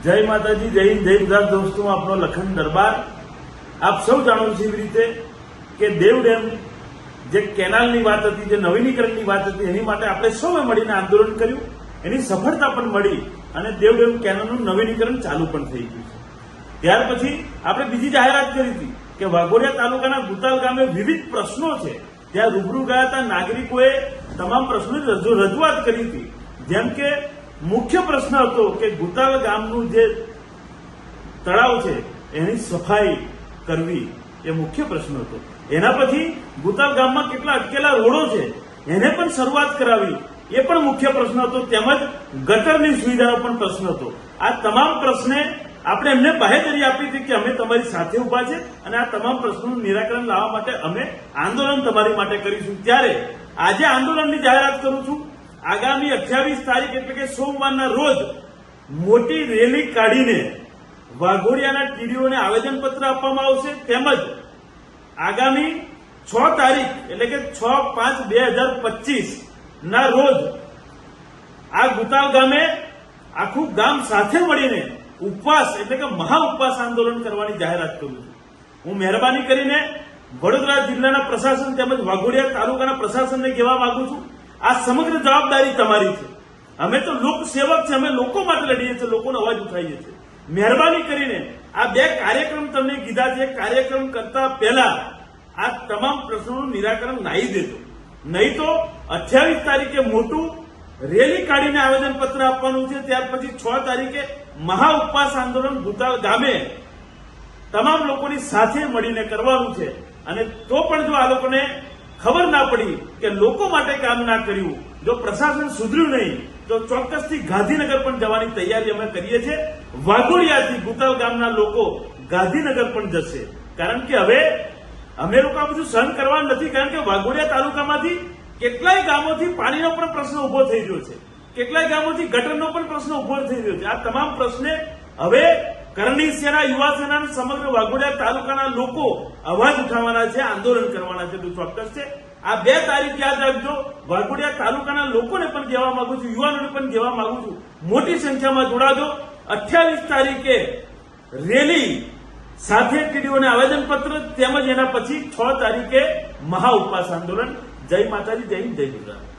જય માતાજી, જય જય ગુજરાત દોસ્તો, આપનો લખન દરબાર. આપ સૌ જાણો છો એવી રીતે કે દેવ ડેમ જે કેનાલની વાત હતી, જે નવીનીકરણની વાત હતી, એની માટે આપણે સૌએ મળીને આંદોલન કર્યું. એની સફળતા પણ મળી અને દેવ ડેમ કેનાલનું નવીનીકરણ ચાલુ પણ થઈ ગયું છે. ત્યાર પછી આપણે બીજી જાહેરાત કરી હતી કે વાઘોડિયા તાલુકાના ગુતાલ ગામે વિવિધ પ્રશ્નો છે. ત્યાં રૂબરૂ ગયા હતા નાગરિકોએ તમામ પ્રશ્નોની રજૂ- રજૂઆત કરી હતી. જેમ કે મુખ્ય પ્રશ્ન હતો કે ગુતાલ ગામનું જે તળાવ છે, એની સફાઈ કરવી એ મુખ્ય પ્રશ્ન હતો. એના પછી ગુતાલ ગામમાં કેટલા અટકેલા રોડો છે, એને પણ શરૂઆત કરાવી. એ પણ મુખ્ય પ્રશ્ન હતો. તેમજ ગટરની સુવિધાનો પણ પ્રશ્ન હતો. આ તમામ પ્રશ્ને આપણે એમને બાહેધરી આપી હતી કે અમે તમારી સાથે ઊભા છે અને આ તમામ પ્રશ્નોનું નિરાકરણ લાવવા માટે અમે આંદોલન તમારી માટે કરીશું. ત્યારે આજે આંદોલનની જાહેરાત કરું છું. આગામી અઠ્યાવીસ તારીખ એટલે કે સોમવારના રોજ મોટી રેલી કાઢીને વાઘોડિયાના ટીડીઓને આવેદનપત્ર આપવામાં આવશે. તેમજ આગામી છ તારીખ એટલે કે છ પાંચ બે હજાર પચીસ ના રોજ આ ગુતાલ ગામે આખું ગામ સાથે મળીને ઉપવાસ એટલે કે મહા ઉપવાસ આંદોલન કરવાની જાહેરાત કરું છું. હું મહેરબાની કરીને વડોદરા જિલ્લાના પ્રશાસન તેમજ વાઘોડિયા તાલુકાના પ્રશાસનને કહેવા માંગુ છું આ સમગ્ર જવાબદારી તમારી છે. અમે તો લોકસેવક છે, અમે લોકો માટે લડીએ છીએ, લોકોનો અવાજ ઉઠાવીએ છીએ. મહેરબાની કરીને આ બે કાર્યક્રમ તમને કીધા છે. કાર્યક્રમ કરતા પહેલા આ તમામ પ્રશ્નોનું નિરાકરણ લાવી દેજો. નહીં તો અઠ્યાવીસ તારીખે મોટું રેલી કાઢીને આવેદનપત્ર આપવાનું છે. ત્યાર પછી છ તારીખે મહા ઉપવાસ આંદોલન ભૂતાલ ગામે તમામ લોકોની સાથે મળીને કરવાનું છે. અને તો પણ જો આ લોકોને ખબર ના પડી કે લોકો માટે કામ ના કર્યું, જો પ્રશાસન સુધર્યું નહીં, તો ચોક્કસથી ગાંધીનગર પણ જવાની તૈયારી અમે કરીએ છીએ. વાઘોડિયાથી ગુતાલ ગામના લોકો ગાંધીનગર પણ જશે. કારણ કે હવે અમે લોકો બધું સહન કરવા નથી, કારણ કે વાઘોડિયા તાલુકામાંથી કેટલાય ગામોથી પાણીનો પણ પ્રશ્ન ઊભો થઈ રહ્યો છે. કેટલાય ગામોથી ગટરનો પણ પ્રશ્ન ઊભો થઈ રહ્યો છે. આ તમામ પ્રશ્ને હવે કરણી સેના, યુવા સેના સમગ્ર વાઘોડિયા તાલુકાના લોકો અવાજ ઉઠાવવાના છે, આંદોલન કરવાના છે. તો ચોક્કસ છે. આ બે તારીખ યાદ રાખજો. વાઘોડિયા તાલુકાના લોકોને પણ કહેવા માંગુ છું, યુવાનોને પણ કહેવા માંગુ છું. મોટી સંખ્યામાં જોડાજો. અઠ્યાવીસ તારીખે રેલી સાથે ટીડીઓને આવેદનપત્ર તેમજ એના પછી છ તારીખે મહા ઉપવાસ આંદોલન. જય માતાજી, જય હિન્દ, જય ગુજરાત.